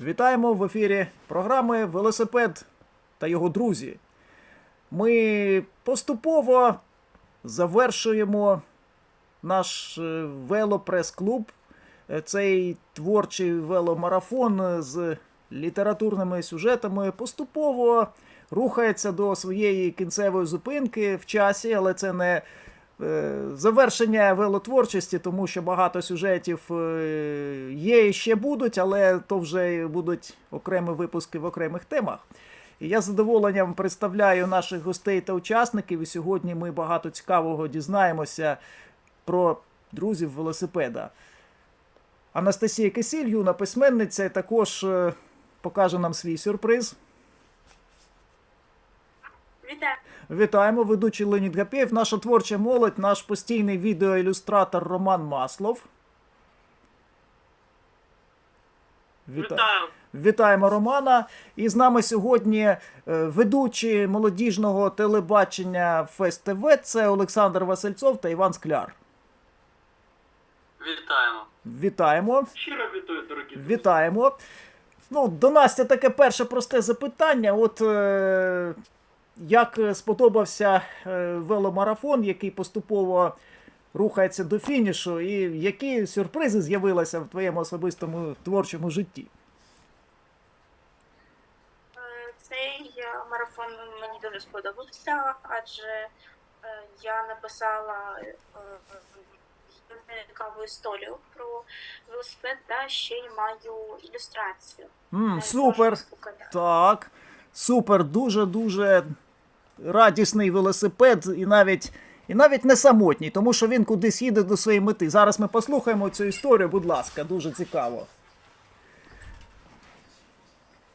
Вітаємо в ефірі програми Велосипед та його друзі. Ми поступово завершуємо наш е, велопрес-клуб, Е, цей творчий веломарафон з літературними сюжетами поступово рухається до своєї кінцевої зупинки в часі, але це не завершення велотворчості, тому що багато сюжетів е, є і ще будуть, але то вже будуть окремі випуски в окремих темах. І я з задоволенням представляю наших гостей та учасників. І сьогодні ми багато цікавого дізнаємося про друзів велосипеда. Анастасія Кисіль, юна письменниця, також е, покаже нам свій сюрприз. Вітаю. Вітаємо, ведучий Леонід Гапєєв, наша творча молодь, наш постійний відеоілюстратор Роман Маслов. Віта- Вітаю. Вітаємо Романа. І з нами сьогодні е, ведучі молодіжного телебачення Фест ТВ. Це Олександр Васильцов та Іван Скляр. Вітаємо. Вітаємо. Щиро вітаю, дорогі друзі. Вітаємо. Ну, до Насті таке перше просте запитання. От е, як сподобався е, веломарафон, який поступово рухається до фінішу, і які сюрпризи з'явилися в твоєму особистому творчому житті? Е, Цей е, марафон мені дуже сподобався, адже е, я написала е, е, цікаву історію про велосипед та ще й маю ілюстрацію. Е, супер! Так. Супер, дуже дуже радісний велосипед, і навіть, і навіть не самотній, тому що він кудись їде до своєї мети. Зараз ми послухаємо цю історію, будь ласка, дуже цікаво.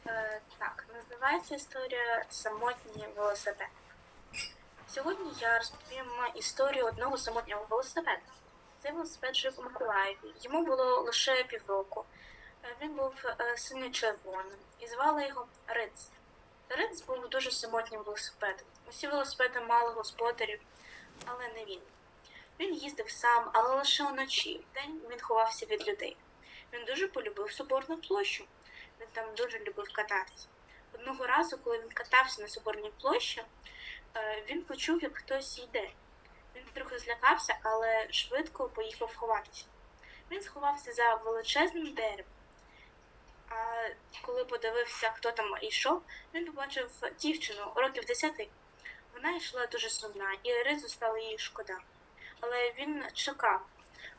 Е, Так, називається історія Самотній велосипед. Сьогодні я розповім історію одного самотнього велосипеда. Цей велосипед жив у Миколаєві. Йому було лише півроку. Е, Він був е, синьо-червоним і звали його Риц. Риц був дуже самотнім велосипедом. Усі велосипеди мали господарів, але не він. Він їздив сам, але лише уночі. Вдень він ховався від людей. Він дуже полюбив соборну площу. Він там дуже любив кататись. Одного разу, коли він катався на соборній площі, е, він почув, як хтось йде. Він трохи злякався, але швидко поїхав ховатися. Він сховався за величезним деревом. Коли подивився, хто там йшов, він побачив дівчину років десяти. Вона йшла дуже сумна, і Ризу стало їй шкода. Але він чекав.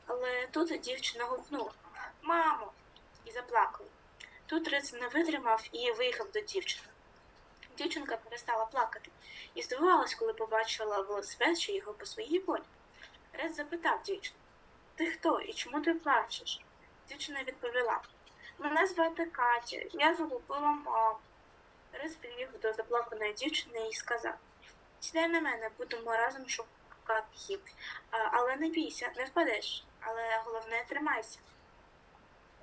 Але тут дівчина гукнула Мамо! і заплакала. Тут Риц не витримав і виїхав до дівчини. Дівчинка перестала плакати і здивувалась, коли побачила велосипед, що його по своїй волі. Риц запитав дівчину: Ти хто і чому ти плачеш? Дівчина відповіла: Мене звати Катя, я загубила маму. Риц підбіг до заплаканої дівчини і сказав: Сідай на мене, будемо разом шукати їх. Але не бійся, не впадеш. Але головне тримайся.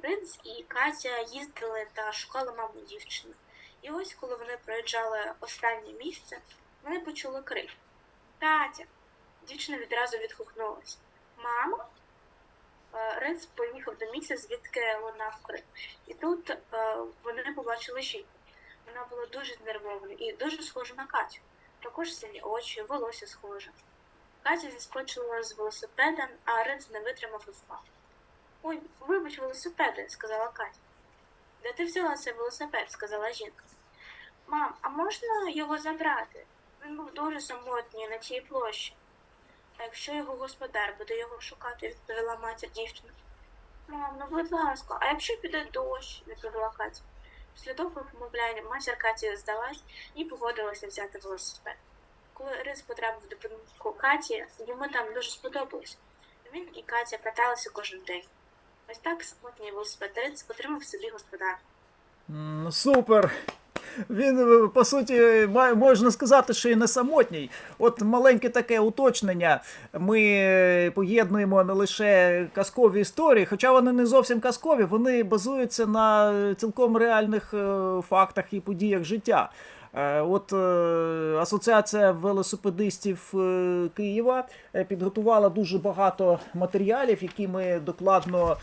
Принц і Катя їздили та шукали маму дівчини. І ось, коли вони проїжджали останнє місце, вони почули крик. Катя! Дівчина відразу відгукнулася. Мамо? Ринц поїхав до місця, звідки лунав крик. І тут е, вони побачили жінку. Вона була дуже знервована і дуже схожа на Катю. Також сині очі, волосся схоже. Катя зіскочила з велосипеда, а Ринц не витримав і впав. Ой, вибач велосипеди, сказала Катя. Де ти взяла цей велосипед? сказала жінка. Мам, а можна його забрати? Він був дуже самотній на цій площі. А якщо його господар буде його шукати, відповіла матір дівчини. Мам, ну будь ласка, а якщо піде дощ, відповіла Катя. Після довгих помовляння матір Каті здалась і погодилася взяти велосипед. Коли Рис потрапив до будинку Каті, йому там дуже сподобалось. Він і Катя каталися кожен день. Ось так самотній велосипедист отримав собі господар. Супер. Він, е, по суті, можна сказати, що і не самотній. От маленьке таке уточнення. Ми е, поєднуємо не лише казкові історії, хоча вони не зовсім казкові, вони базуються на цілком реальних е, фактах і подіях життя. Е, От е, Асоціація велосипедистів е, Києва підготувала дуже багато матеріалів, які ми докладно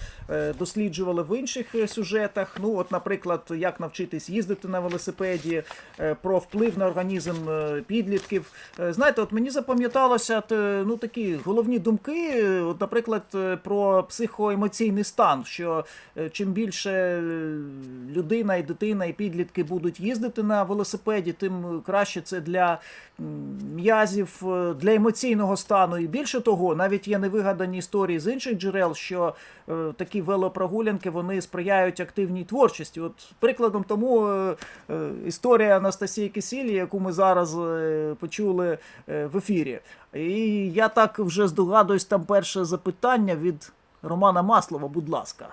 досліджували в інших сюжетах. Ну, от, наприклад, як навчитись їздити на велосипеді, про вплив на організм підлітків. Знаєте, от мені запам'яталося ну, такі головні думки, от, наприклад, про психоемоційний стан, що чим більше людина і дитина і підлітки будуть їздити на велосипеді, тим краще це для м'язів, е, для емоційного стану. І більше того, навіть є невигадані історії з інших джерел, що е, такі велопрогулянки вони сприяють активній творчості. От прикладом тому е, історія Анастасії Кисілі, яку ми зараз почули в ефірі. І я так вже здогадуюсь, там перше запитання від Романа Маслова, будь ласка.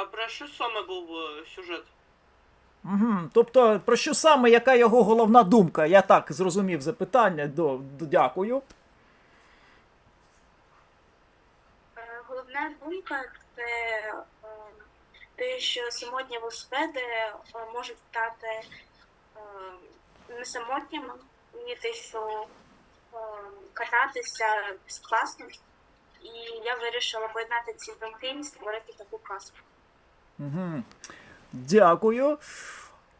А про що саме був е, сюжет? Угу. Тобто, про що саме, яка його головна думка? Я так зрозумів запитання. До, до, дякую. Е, Головна думка це е, те, що самотні велосипеди можуть стати не самотніми, те, що кататися безкласно. І я вирішила поєднати ці думки і створити таку казку. Угу. Дякую.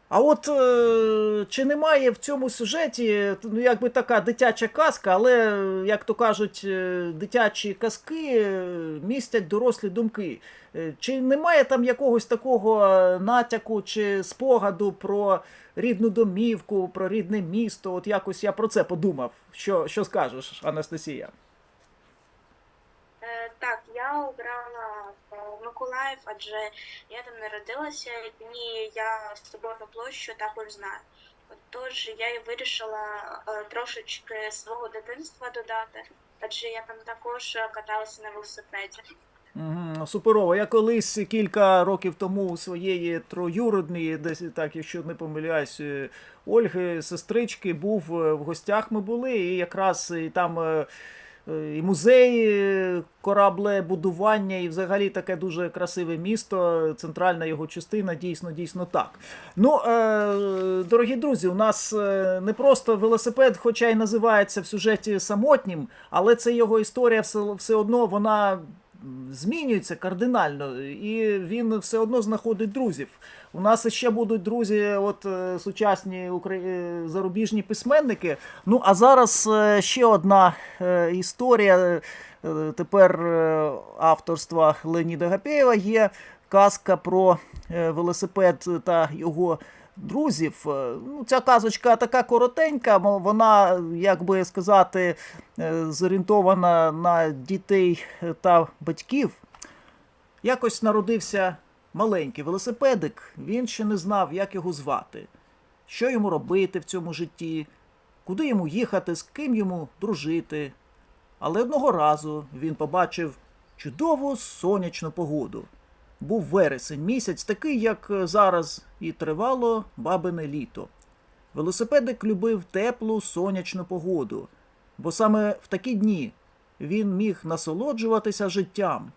А от е, чи немає в цьому сюжеті ну, якби така дитяча казка, але, як то кажуть, е, дитячі казки е, містять дорослі думки. Е, Чи немає там якогось такого натяку чи спогаду про рідну домівку, про рідне місто? От якось я про це подумав. Що, що скажеш, Анастасія? Е, Так, я обрала Миколаїв, адже я там народилася, і я Соборну площу також знаю. Тож я і вирішила е, трошечки свого дитинства додати, адже я там також каталася на велосипеді. Суперово. Я колись кілька років тому у своєї троюродної, десь так, якщо не помиляюсь, е, Ольги, сестрички, був е, в гостях. Ми були, і якраз там. Е, е, І музеї, корабле, кораблебудування, і взагалі таке дуже красиве місто. Центральна його частина дійсно дійсно так. Ну, е, дорогі друзі, у нас е, не просто велосипед, хоча й називається в сюжеті самотнім, але це його історія все, все одно вона змінюється кардинально, і він все одно знаходить друзів. У нас ще будуть друзі, от е, сучасні е, зарубіжні письменники. Ну а зараз е, ще одна історія. Тепер авторства Леоніда Гапєєва є казка про велосипед та його друзів. Е, Ну, ця казочка така коротенька, вона, як би сказати, е, зорієнтована на дітей та батьків. Якось народився маленький велосипедик, він ще не знав, як його звати, що йому робити в цьому житті, куди йому їхати, з ким йому дружити. Але одного разу він побачив чудову сонячну погоду. Був вересень місяць, такий, як е, зараз, і тривало бабине літо. Велосипедик любив теплу сонячну погоду, бо саме в такі дні він міг насолоджуватися життям.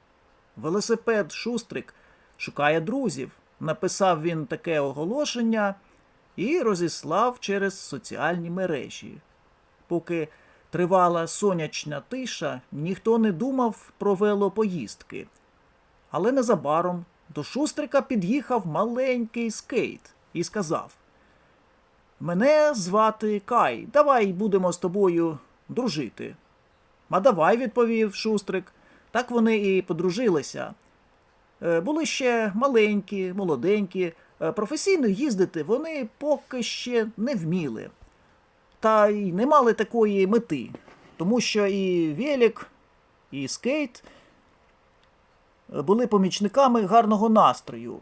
Велосипед Шустрик шукає друзів. Написав він таке оголошення і розіслав через соціальні мережі. Поки тривала сонячна тиша, ніхто не думав про велопоїздки. Але незабаром до Шустрика під'їхав маленький скейт і сказав: Мене звати Кай, давай будемо з тобою дружити. А давай, відповів Шустрик. Так вони і подружилися. Е, Були ще маленькі, молоденькі. Е, Професійно їздити вони поки ще не вміли. Та й не мали такої мети, тому що і велик, і скейт були помічниками гарного настрою.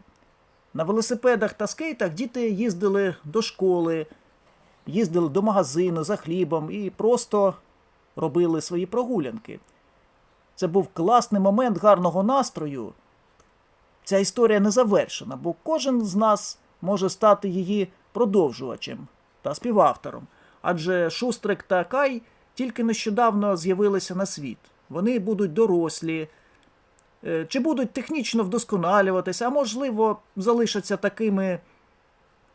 На велосипедах та скейтах діти їздили до школи, їздили до магазину за хлібом і просто робили свої прогулянки. Це був класний момент гарного настрою. Ця історія не завершена, бо кожен з нас може стати її продовжувачем та співавтором. Адже Шустрик та Кай тільки нещодавно з'явилися на світ. Вони будуть дорослі, чи будуть технічно вдосконалюватися, а можливо, залишаться такими,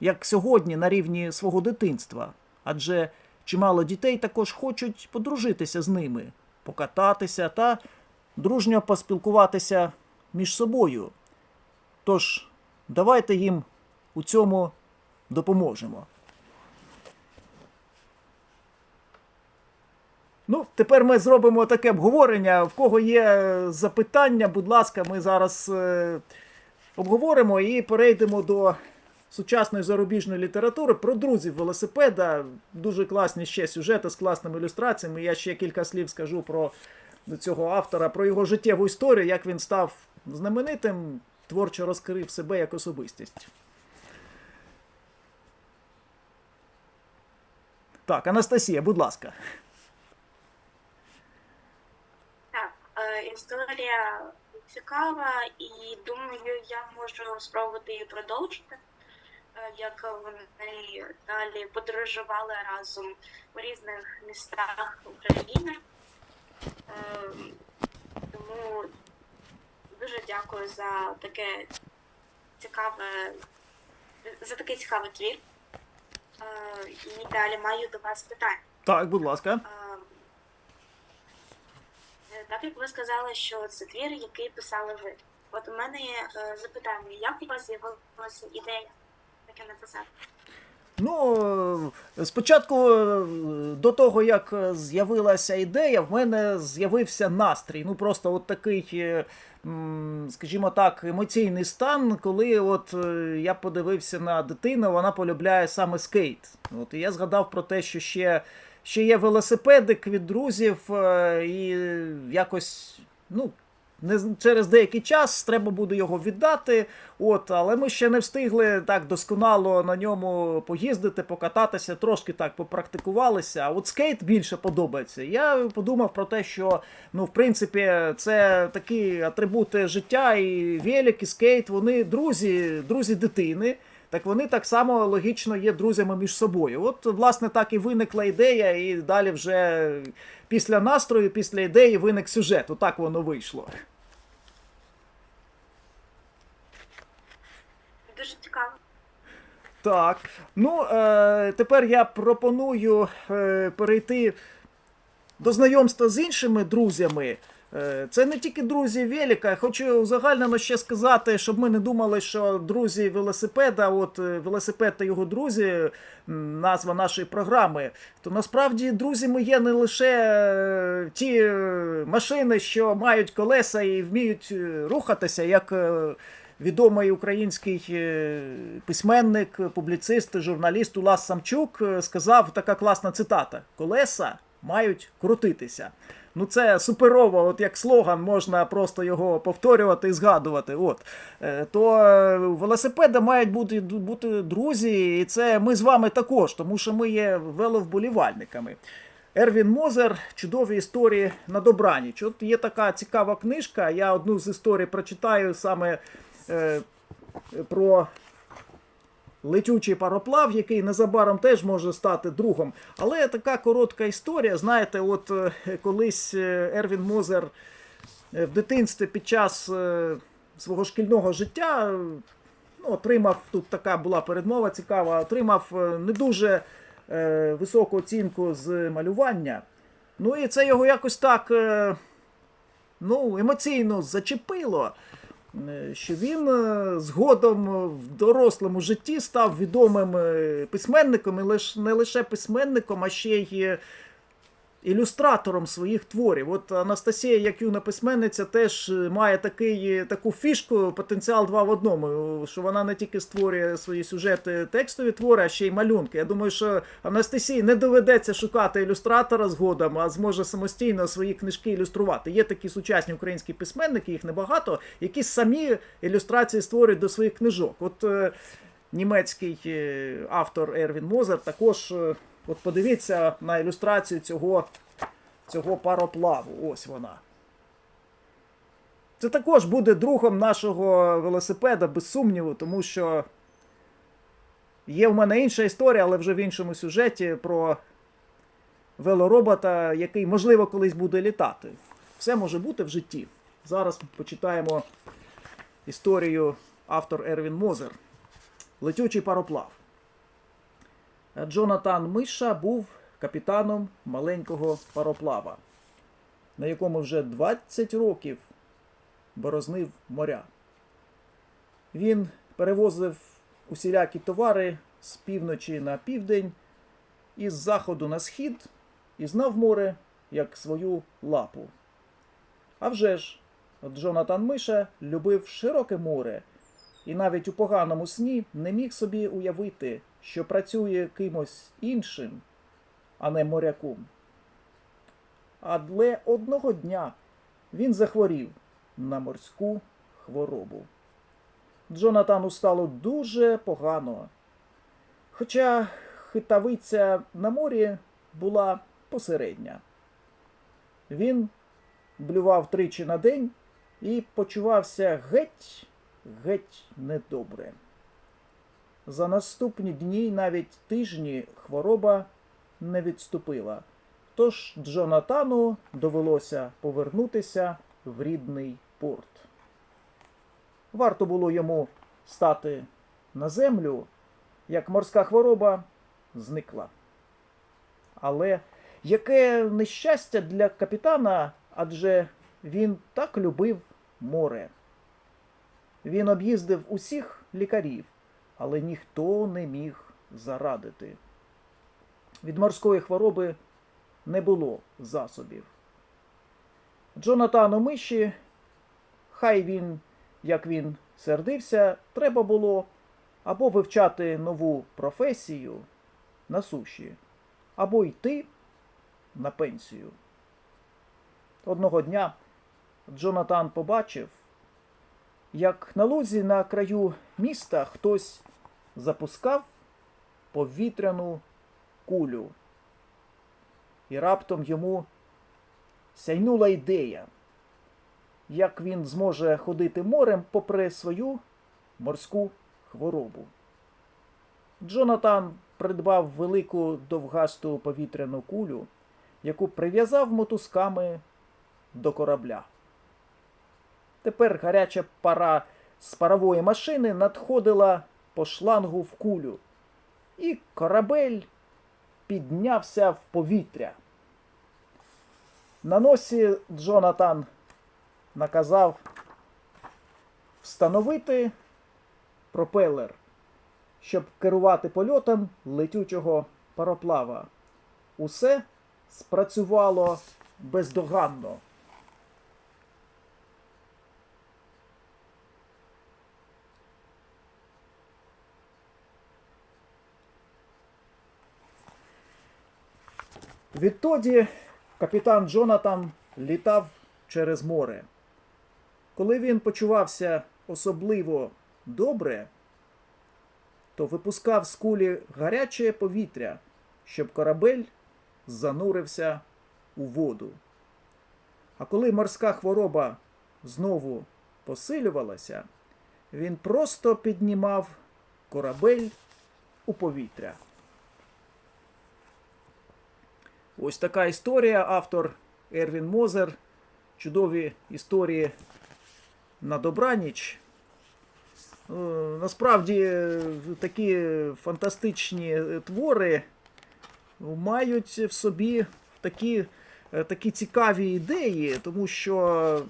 як сьогодні, на рівні свого дитинства. Адже чимало дітей також хочуть подружитися з ними, покататися та дружньо поспілкуватися між собою. Тож, давайте їм у цьому допоможемо. Ну, тепер ми зробимо таке обговорення. В кого є запитання, будь ласка, ми зараз е, обговоримо і перейдемо до сучасної зарубіжної літератури про друзів велосипеда. Дуже класні ще сюжети з класними ілюстраціями. Я ще кілька слів скажу про цього автора, про його життєву історію, як він став знаменитим, творчо розкрив себе як особистість. Так, Анастасія, будь ласка. Так, е, історія цікава, і думаю, я можу спробувати її продовжити, е, як вони далі подорожували разом у різних містах України. Е, Тому дуже дякую за таке цікаве, за такий цікавий твір. Е, І далі маю до вас питання. Так, будь ласка. Так як ви сказали, що це твір, який писали ви. От у мене є е, запитання, як у вас з'явилася ідея таке написати? Ну, е, спочатку, е, до того, як з'явилася ідея, в мене з'явився настрій. Ну, просто от такий, скажімо так, емоційний стан, коли от я подивився на дитину, вона полюбляє саме скейт. От, і я згадав про те, що ще, ще є велосипедик від друзів, е, і якось, ну. Не через деякий час треба буде його віддати. От, але ми ще не встигли так досконало на ньому поїздити, покататися, трошки так попрактикувалися. А от скейт більше подобається. Я подумав про те, що ну, в принципі, це такі атрибути життя, і велик, і скейт, вони друзі, друзі дитини. Так вони так само логічно є друзями між собою. От, власне, так і виникла ідея, і далі вже після настрою, після ідеї виник сюжет. Отак воно вийшло. Дуже цікаво. Так. Ну, е, тепер я пропоную е, перейти до знайомства з іншими друзями. Е, Це не тільки друзі Веліка. Хочу узагальнено ще сказати, щоб ми не думали, що друзі велосипеда, от е, велосипед та його друзі, назва нашої програми. То насправді друзями є не лише е, ті машини, що мають колеса і вміють рухатися, як. Відомий український письменник, публіцист, журналіст Улас Самчук сказав така класна цитата: Колеса мають крутитися. Ну, це суперово, от як слоган, можна просто його повторювати і згадувати. От. Е, То е, велосипеда мають бути, бути друзі, і це ми з вами також, тому що ми є веловболівальниками. Ервін Мозер, чудові історії на добраніч. От є така цікава книжка. Я одну з історій прочитаю саме е, про летючий пароплав, який незабаром теж може стати другом. Але така коротка історія. Знаєте, от е, колись е, Ервін Мозер е, в дитинстві під час свого шкільного життя ну, отримав тут така була передмова цікава, отримав не дуже високу оцінку з малювання. Ну і це його якось так ну, емоційно зачепило. Е, Що він е, згодом в дорослому житті став відомим е, письменником, і не лише письменником, а ще й ілюстратором своїх творів. От Анастасія, як юна письменниця, теж е, має такий, е, таку фішку, потенціал два в одному, що вона не тільки створює свої сюжети, текстові твори, а ще й малюнки. Я думаю, що Анастасії не доведеться шукати ілюстратора згодом, а зможе самостійно свої книжки ілюструвати. Є такі сучасні українські письменники, їх небагато, які самі ілюстрації створюють до своїх книжок. От е, німецький автор Ервін Мозер також. От подивіться на ілюстрацію цього, цього пароплаву. Ось вона. Це також буде другом нашого велосипеда, без сумніву, тому що є в мене інша історія, але вже в іншому сюжеті про велоробота, який, можливо, колись буде літати. Все може бути в житті. зараз почитаємо історію автор Ервін Мозер. Летючий пароплав. Джонатан Миша був капітаном маленького пароплава, на якому вже 20 років борознив моря. Він перевозив усілякі товари з півночі на південь, із заходу на схід і знав море як свою лапу. А вже ж, Джонатан Миша любив широке море і навіть у поганому сні не міг собі уявити, що працює кимось іншим, а не моряком. Але одного дня він захворів на морську хворобу. Джонатану стало дуже погано. Хоча хитавиця на морі була посередня. Він блював тричі на день і почувався геть, геть недобре. За наступні дні навіть тижні хвороба не відступила. Тож Джонатану довелося повернутися в рідний порт. Варто було йому стати на землю, як морська хвороба зникла. Але яке нещастя для капітана, адже він так любив море. Він об'їздив усіх лікарів, але ніхто не міг зарадити. Від морської хвороби не було засобів. Джонатану Миші, хай він, як він сердився, треба було або вивчати нову професію на суші, або йти на пенсію. Одного дня Джонатан побачив, як на лузі на краю міста хтось запускав повітряну кулю. І раптом йому сяйнула ідея, як він зможе ходити морем попри свою морську хворобу. Джонатан придбав велику довгасту повітряну кулю, яку прив'язав мотузками до корабля. Тепер гаряча пара з парової машини надходила по шлангу в кулю, і корабель піднявся в повітря. На носі Джонатан наказав встановити пропелер, щоб керувати польотом летючого пароплава. Усе спрацювало бездоганно. Відтоді капітан Джонатан літав через море. Коли він почувався особливо добре, то випускав з кулі гаряче повітря, щоб корабель занурився у воду. А коли морська хвороба знову посилювалася, він просто піднімав корабель у повітря. Ось така історія. Автор Ервін Мозер. Чудові історії на добраніч. Е, Насправді е, такі фантастичні е, твори мають в собі такі, такі цікаві ідеї, тому що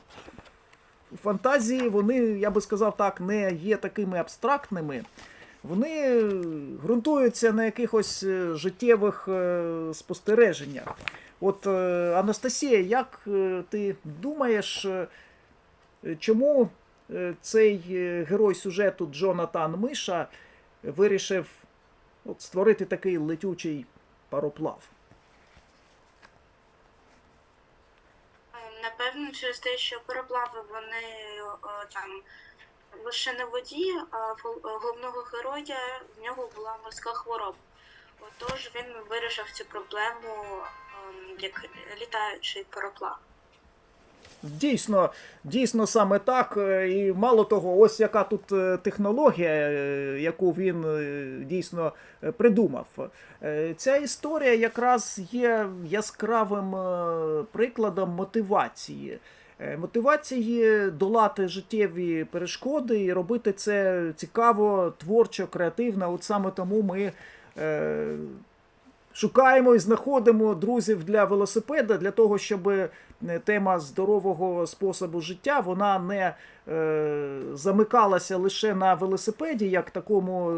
фантазії, вони, я би сказав так, не є такими абстрактними. Вони ґрунтуються на якихось е, життєвих е, спостереженнях. От е, Анастасія, як ти думаєш, чому цей герой сюжету Джонатан Миша вирішив от, створити такий летючий пароплав? Ем, Напевно, через те, що пароплави вони там лише на воді, а головного героя в нього була морська хвороба. Отож він вирішив цю проблему ем, як літаючий пароплав. Дійсно, дійсно саме так. е, І мало того, ось яка тут е, технологія, е, яку він дійсно придумав. Ця історія якраз є яскравим прикладом мотивації. Е, Мотивації долати життєві перешкоди і робити це цікаво, творчо, креативно. От саме тому ми е, шукаємо і знаходимо друзів для велосипеда для того, щоб е, тема здорового способу життя вона не е, замикалася лише на велосипеді, як такому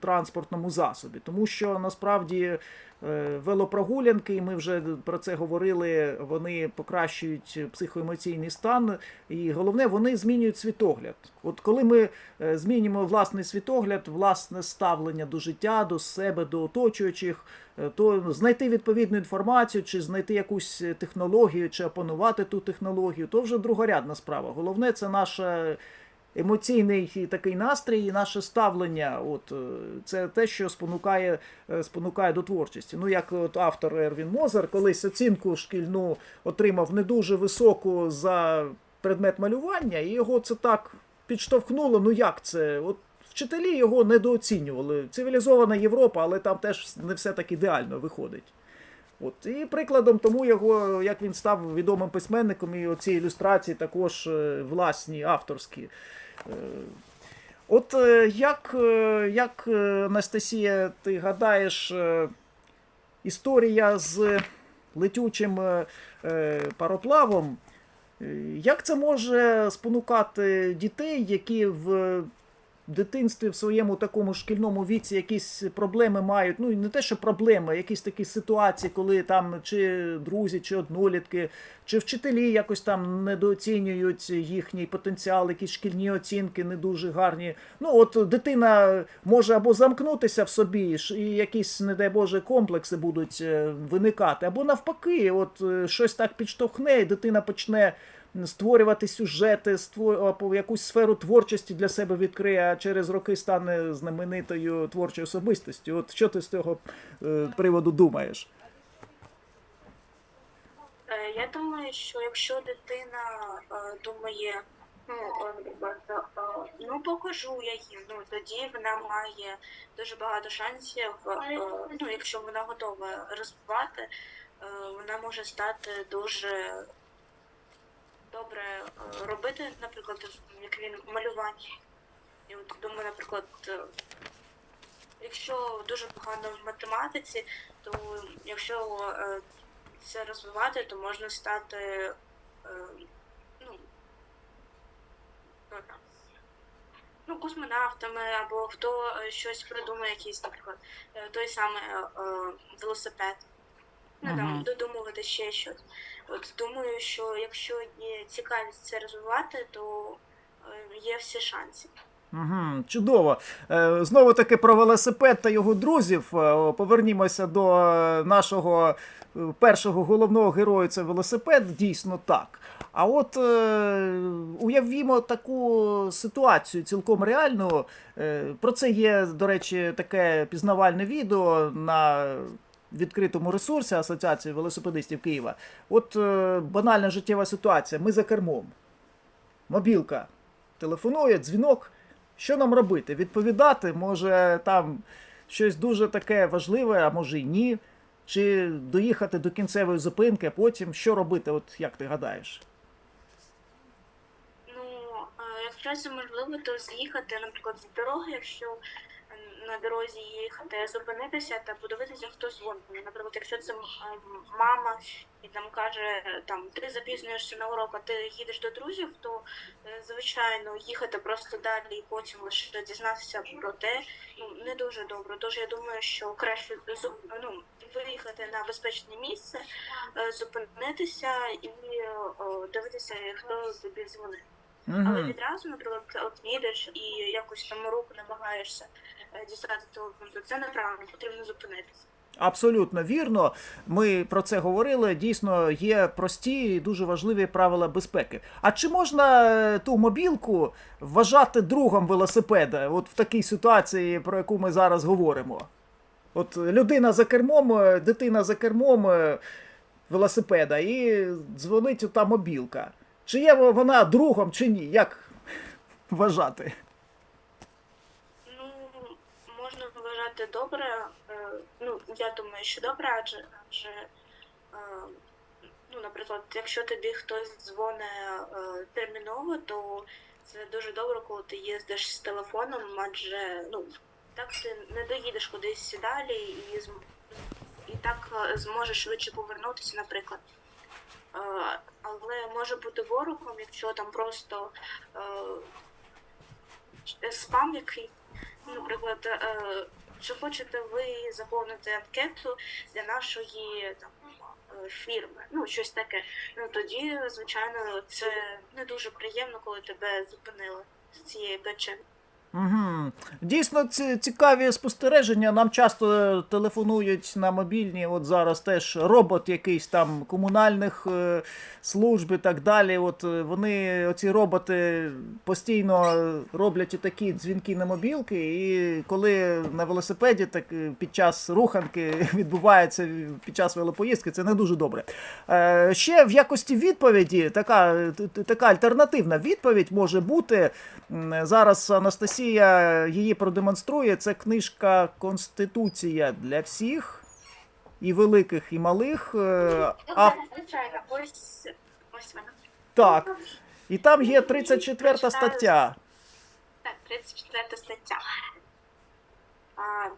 транспортному засобі, тому що насправді. Е, Велопрогулянки, ми вже про це говорили. Вони покращують психоемоційний стан, і головне, вони змінюють світогляд. От коли ми е, змінюємо власний світогляд, власне ставлення до життя, до себе, до оточуючих, е, то знайти відповідну інформацію, чи знайти якусь технологію, чи опанувати ту технологію, то вже другорядна справа. Головне, це наша емоційний такий настрій, і наше ставлення. От е, це те, що спонукає, е, спонукає до творчості. Ну, як от автор Ервін Мозер колись оцінку шкільну отримав не дуже високу за предмет малювання, і його це так підштовхнуло. Ну як це? От вчителі його недооцінювали. Цивілізована Європа, але там теж не все так ідеально виходить. От, і прикладом тому його, як він став відомим письменником, і оці ілюстрації також е, власні, авторські. Е, От е, як, е, як Анастасія, ти гадаєш, історія з летючим пароплавом, як це може спонукати дітей, які в дитинстві в своєму такому шкільному віці якісь проблеми мають. Ну не те, що проблеми, якісь такі ситуації, коли там чи друзі, чи однолітки, чи вчителі якось там недооцінюють їхній потенціал, якісь шкільні оцінки не дуже гарні. Ну, от дитина може або замкнутися в собі, і якісь, не дай Боже, комплекси будуть е, виникати, або навпаки, от е, щось так підштовхне, і дитина почне створювати сюжети, ство- якусь сферу творчості для себе відкриє, а через роки стане знаменитою творчою особистістю. От що ти з цього е, приводу думаєш? Е, Я думаю, що якщо дитина е, думає, ну, ну покажу я їм, ну тоді вона має дуже багато шансів. Ну, якщо вона готова розвивати, вона може стати дуже добре е, робити, наприклад, як він в малюванні. І от думаю, наприклад, е, якщо дуже погано в математиці, то якщо е, це розвивати, то можна стати ну, ну, космонавтами або хто щось придумає, якийсь, наприклад, той самий велосипед. Ну, там, додумувати ще щось. От думаю, що якщо є цікавість це розвивати, то е, є всі шанси. Угу, чудово. Е, Знову таки про велосипед та його друзів. Е, Повернімося до нашого першого головного героя. Це велосипед. Дійсно так. А от уявімо таку ситуацію цілком реальну. Про це є, до речі, таке пізнавальне відео на відкритому ресурсі Асоціації велосипедистів Києва. От е, банальна життєва ситуація. Ми за кермом. Мобілка телефонує, дзвінок. Що нам робити? Відповідати, може там щось дуже таке важливе, а може й ні. Чи доїхати до кінцевої зупинки, а потім що робити, от як ти гадаєш? Ну, якщо це можливо, то з'їхати, наприклад, з дороги, якщо на дорозі їхати, зупинитися та подивитися, хто дзвонить. Наприклад, якщо це мама і там каже, там ти запізнюєшся на урок, а ти їдеш до друзів, то е, звичайно їхати просто далі і потім лише дізнатися про те, ну не дуже добре. Тож я думаю, що краще ну, виїхати на безпечне місце, е, зупинитися і о, дивитися, хто тобі дзвонить. Але відразу, наприклад, от їдеш і якось там руку намагаєшся дістати телефон, це неправильно, потрібно зупинитися. Абсолютно вірно. Ми про це говорили. Дійсно, є прості і дуже важливі правила безпеки. А чи можна е, ту мобілку вважати другом велосипеда? От в такій ситуації, про яку ми зараз говоримо? От людина за кермом, е, дитина за кермом е, велосипеда, і дзвонить ота мобілка. Чи є вона другом, чи ні? Як вважати? Ну, можна вважати добре. е, Ну, я думаю, що добре, адже, адже е, ну, наприклад, якщо тобі хтось дзвонить е, терміново, то це дуже добре, коли ти їздиш з телефоном, адже ну, так ти не доїдеш кудись далі і, і так зможеш швидше повернутися, наприклад. Але може бути ворогом, якщо там просто спам який, наприклад, чи хочете ви заповнити анкету для нашої там, е, фірми, ну щось таке. Ну тоді, звичайно, це не дуже приємно, коли тебе зупинили з цієї причини. Угу. Дійсно, ці цікаві спостереження. Нам часто телефонують на мобільні. От зараз теж робот якийсь там комунальних е, служб і так далі. От е, вони, оці роботи, постійно роблять такі дзвінки на мобілки, і коли на велосипеді так е, під час руханки відбувається під час велопоїздки, це не дуже добре. Е, ще в якості відповіді така, така альтернативна відповідь може бути. Зараз Анастасія її продемонструє. Це книжка Конституція для всіх, і великих, і малих. Е, А, так. І там є 34 стаття. Так, 34 стаття. А,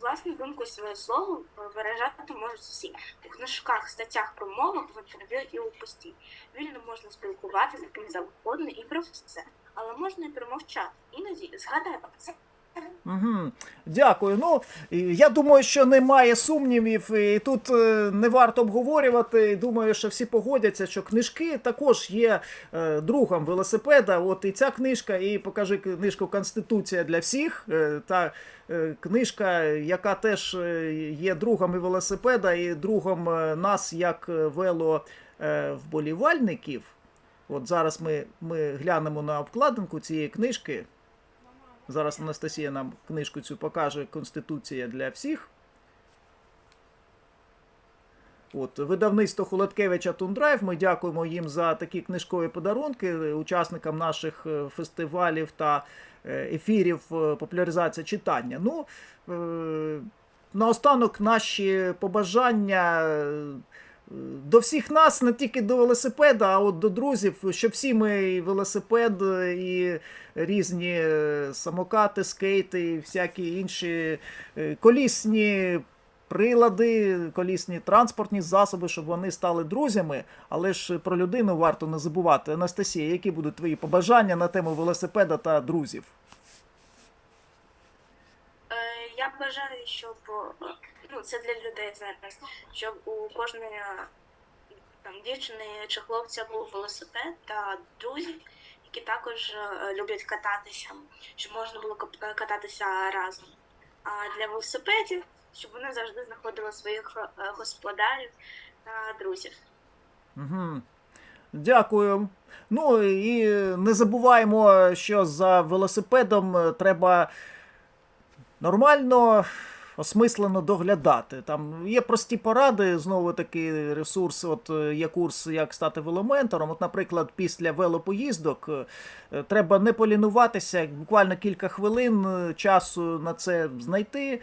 власну думку своє слово виражати можуть всі. У книжках, статтях про мову, в інтерв'ю і у пості. Вільно можна спілкуватися з ким завгодно і про все. Але можна і промовчати. Іноді згадай про це. Угу. Дякую. Ну, я думаю, що немає сумнівів, і тут е, не варто обговорювати. Думаю, що всі погодяться, що книжки також є е, другом велосипеда. От і ця книжка, і покажи книжку Конституція для всіх. е, та книжка, яка теж є другом і велосипеда, і другом нас, як веловболівальників. От зараз ми, ми глянемо на обкладинку цієї книжки. Зараз Анастасія нам книжку цю покаже Конституція для всіх. От, видавництво Холодкевича Тундрайв. Ми дякуємо їм за такі книжкові подарунки учасникам наших е, фестивалів та е, ефірів е, популяризація читання. Ну, наостанок наші побажання. До всіх нас, не тільки до велосипеда, а от до друзів, щоб всі ми і велосипед, і різні е, самокати, скейти, і всякі інші е, колісні прилади, колісні транспортні засоби, щоб вони стали друзями. Але ж про людину варто не забувати. Анастасія, які будуть твої побажання на тему велосипеда та друзів? Е, я бажаю, щоб ну, це для людей зараз, щоб у кожної там, дівчини чи хлопця був велосипед та друзі, які також е, люблять кататися, щоб можна було е, кататися разом. А для велосипедів, щоб вони завжди знаходили своїх е, господарів та друзів. Угу. Дякую. Ну і не забуваємо, що за велосипедом треба нормально, осмислено доглядати. Там є прості поради, знову таки ресурс, от е, є курс, як стати веломентором. От, наприклад, після велопоїздок е, треба не полінуватися, буквально кілька хвилин е, часу на це знайти,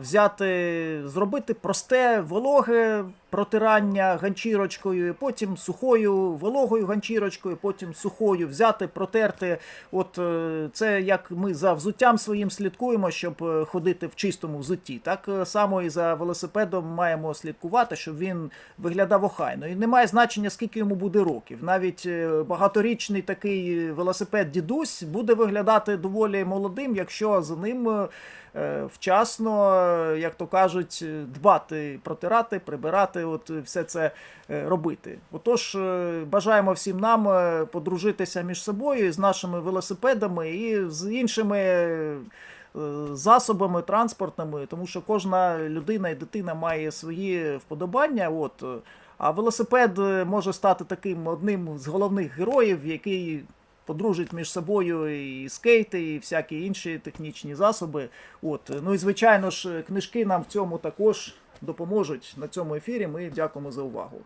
взяти, зробити просте, вологе протирання ганчірочкою, потім сухою вологою ганчірочкою, потім сухою взяти, протерти. От е, це як ми за взуттям своїм слідкуємо, щоб е, ходити в чистому взутті. Так е, само і за велосипедом маємо слідкувати, щоб він виглядав охайно. І немає значення, скільки йому буде років. Навіть е, багаторічний такий велосипед дідусь буде виглядати доволі молодим, якщо за ним. Е, Вчасно, е, як то кажуть, е, дбати, протирати, прибирати, от все це робити. Отож, бажаємо всім нам подружитися між собою з нашими велосипедами і з іншими засобами транспортними, тому що кожна людина і дитина має свої вподобання. От, а велосипед може стати таким одним з головних героїв, який подружить між собою і скейти, і всякі інші технічні засоби. От. Ну і звичайно ж, книжки нам в цьому також допоможуть на цьому ефірі. Ми дякуємо за увагу.